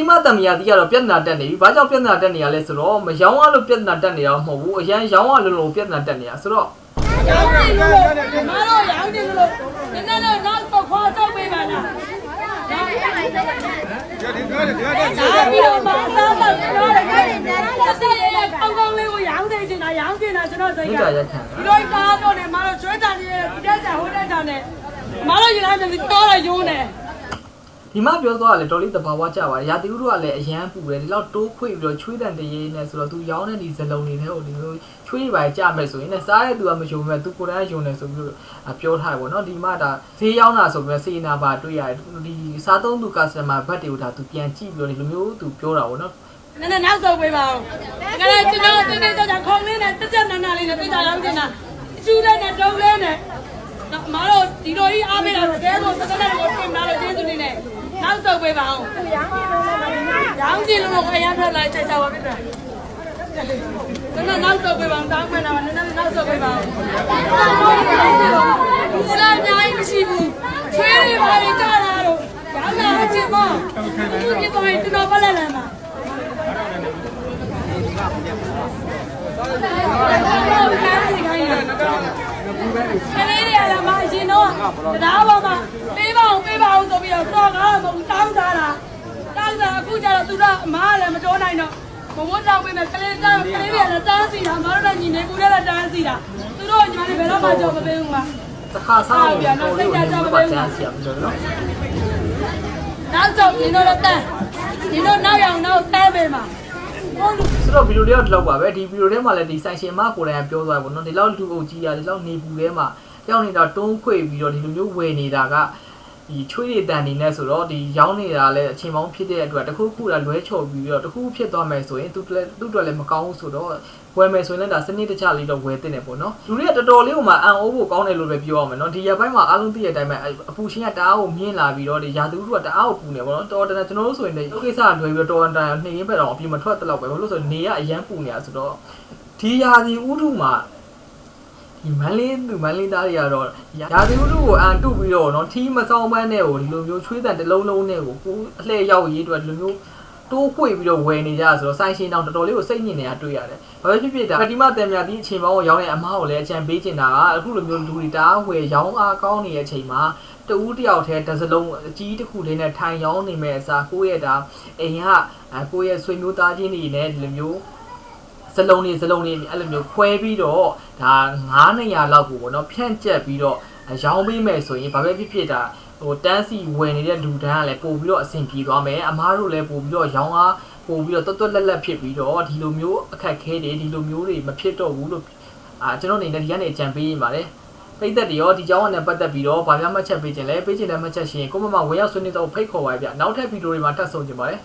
တိမတမယာတီကတော့ပြဿနာတက်နေပြီဘာကြောင့်ပြဿနာတက်နေရလဲဆိုတော့မရောင်းရလို့ပြဿနာတက်နေတာမဟုတ်ဘူးအရန်ရောင်းရလို့လို့ပြဿနာတက်နေတာဆိုတော့ရောင်းနေလို့မတော်ရောင်းနေလို့နည်းနည်းတော့နောက်တော့ခေါ်တော့ပေးပါလားဒါပြီးတော့မသားတော့ပြောတယ်ခိုင်းတယ်တက်တဲ့ရဲ့ကောင်းကောင်းလေးကိုရောင်းနေချင်တာရောင်းချင်တာကျွန်တော်စိတ်မိကတာရက်ခံဒီလိုကားတော့နေမတော်ချွေးတာနေဒီတက်ကြဟိုတက်ကြနေမတော်ယူလိုက်မယ်တော့ရယုံးနေ ဒီမှာပြောသွားတာလေတော်လေးတဘာဝကြပါတယ်ရာသီဥတုကလည်းအရန်ပူတယ်ဒီလောက်တိုးခွေပြီးတော့ချွေးတန်တရေနဲ့ဆိုတော့သူရောင်းတဲ့ဒီဇလုံးတွေနဲ့ဟိုဒီလိုချွေးပါကြမယ်ဆိုရင်လည်းစားတဲ့သူကမယုံမဲ့သူကိုယ်တိုင်ယုံတယ်ဆိုပြီးတော့ပြောထားတယ်ပေါ့နော်ဒီမှာဒါဈေးရောက်တာဆိုပြီးစေနာပါတွေ့ရတယ်ဒီစားသုံးသူ customer ဘတ်တွေကိုဒါသူပြန်ကြည့်ပြီးတော့ဒီလိုမျိုးသူပြောတာပေါ့နော်နည်းနည်းနောက်ဆုတ်ပေးပါဦး။ဒါလည်းကျွန်တော်တင်းတင်းကြပ်ကြပ်ခေါင်းလေးနဲ့တက်ကြပ်နာနာလေးနဲ့ပြတာရောက်နေတာ။အကျူတဲ့နဲ့တုံးလေးနဲ့တော့မတော်ဒီလိုကြီးအားပေးတာတဲလို့တက်တက်ကိုပြင်လာလို့ကျေးဇူးတင်နေ နောက်ဆုတ်ပေးပါဦး။ရောင်းကြည့်လို့ခရမ်းထွက်လာချက်ချပါပြတာ။ကျွန်တော်နောက်ဆုတ်ပေးပါဦးတောင်းမယ်တော့နည်းနည်းနောက်ဆုတ်ပေးပါဦး။ဒီလားအများကြီးမရှိဘူး။ချွေးတွေပါလေကြတာတော့ရောင်းလာချင်မ။ဒီပြတော့ကျွန်တော်ပတ်လက်လာမှာ။ခလေးတွေလည်းမအရင်တော့တရားပေါ်မှာပေးပါ အောင်ပေးပါအောင်ဆိုပြီးတော့တော့ကားမဟုတ်တောင်းစားတာတောင်းစားအခုကျတော့သူတို့အမားလည်းမတော်နိုင်တော့ဘဝတောင်းပေးမယ်ကလေးတောင်းကလေးတွေလည်းတန်းစီတာမတော်တဲ့ညီနေကူလည်းတန်းစီတာသူတို့ညီမလေးဘယ်တော့မှကြောက်မပေးဘူးကတခါစားလို့တော်လေးကိုလည်းပတ်တန်းစီရပြီလို့နော်နောက်ဆုံးညီတို့လည်းတန်းညီတို့နောက်ရောက်နောက်တဲပေးမှာဟုတ်လူဆိုတော့ဗီဒီယိုလေးတော့လောက်ပါပဲဒီဗီဒီယိုထဲမှာလည်းဒီဆိုင်ရှင်မကိုယ်တိုင်ပြောသွားတယ်ပေါ့နော်ဒီလောက်လူအုပ်ကြီးရဒီလောက်နေပူထဲမှာကြောက်နေတာတွန်းခွေပြီးတော့ဒီလိုမျိုးဝယ်နေတာက ဒီချွေးရည်တန်နေနဲ့ဆိုတော့ဒီရောင်းနေတာလည်းအချိန်ပေါင်းဖြစ်တဲ့အတွက်တခုခုကလွဲချော်ပြီးတော့တခုဖြစ်သွားမယ်ဆိုရင်သူလည်းသူ့အတွက်လည်းမကောင်းဘူးဆိုတော့ဝယ်မယ်ဆိုရင်လည်းဒါစနစ်တကျလေးတော့ဝယ်တင်တယ်ပေါ့နော်လူတွေကတော်တော်လေးကိုမှအန်အိုးဖို့ကောင်းတယ်လို့ပဲပြောရမယ်နော်ဒီရက်ပိုင်းမှာအားလုံးသိတဲ့အတိုင်းပဲအပူရှင်ကတအားကိုမြင့်လာပြီးတော့ဒီရာသီဥတုကတအားကိုပူနေပေါ့နော်တော်တော်ကျွန်တော်တို့ဆိုရင်လည်းကိစ္စလွယ်ပြီးတော့တော်တော်နှိမ့်ရင်းပဲတော့အပြင်မထွက်တော့ပဲဘာလို့လဲဆိုတော့နေကအရန်ပူနေတာဆိုတော့ဒီရာသီဥတုမှာ ဒီမန်လေးသူမန်လေးသားတွေကတော့ရာသီဥတုကိုအန်တုပြီးတော့နော်ထီးမဆောင်ပန်းနဲ့ကိုဒီလိုမျိုးချွေးတန်တစ်လုံးလုံးနဲ့ကိုကိုအလှည့်ရောက်ရေးအတွက်ဒီလိုမျိုးတိုးခွေပြီးတော့ဝယ်နေကြဆိုတော့ဆိုင်ရှင်တောင်တော်တော်လေးကိုစိတ်ညစ်နေတာတွေ့ရတယ်။ဘာပဲဖြစ်ဖြစ်ဒါပတိမတန်မြာဒီအချိန်ပေါင်းကိုရောင်းတဲ့အမားကိုလည်းအကြံပေးချင်တာကအခုလိုမျိုးလူတွေတအားဝယ်ရောင်းအားကောင်းနေတဲ့အချိန်မှာတဦးတယောက်တည်းတစ်စလုံးအကြီးတစ်ခုလေးနဲ့ထိုင်ရောင်းနေမဲ့အစားကိုယ့်ရဲ့ဒါအိမ်ကအဲကိုယ့်ရဲ့ဆွေမျိုးသားချင်းတွေနဲ့ဒီလိုမျိုး စလုံးလေးစလုံးလေးအဲ့လိုမျိုးခွဲပြီးတော့ဒါ900လောက်ကိုပေါ့နော်ဖြန့်ကျက်ပြီးတော့ရောင်းပေးမယ်ဆိုရင်ဘာပဲဖြစ်ဖြစ်ဒါဟိုတန်းစီဝယ်နေတဲ့လူတန်းကလည်းပို့ပြီးတော့အဆင်ပြေသွားမယ်အမားတို့လည်းပို့ပြီးတော့ရောင်းအားပို့ပြီးတော့တွတ်တွတ်လက်လက်ဖြစ်ပြီးတော့ဒီလိုမျိုးအခက်ခဲတွေဒီလိုမျိုးတွေမဖြစ်တော့ဘူးလို့အာကျွန်တော်အနေနဲ့ဒီကနေအကြံပေးရင်ပါတယ်ပိတ်သက်တွေရောဒီကြောင်းနဲ့ပတ်သက်ပြီးတော့ဗာများမှတ်ချက်ပေးခြင်းလဲပေးခြင်းတဲ့မှတ်ချက်ရှင်ကိုမမဝယ်ရောက်ဆွေးနွေးတော့ဖိတ်ခေါ်ပါဗျနောက်ထပ်ဗီဒီယိုတွေမှာထပ်ဆုံကြပါမယ်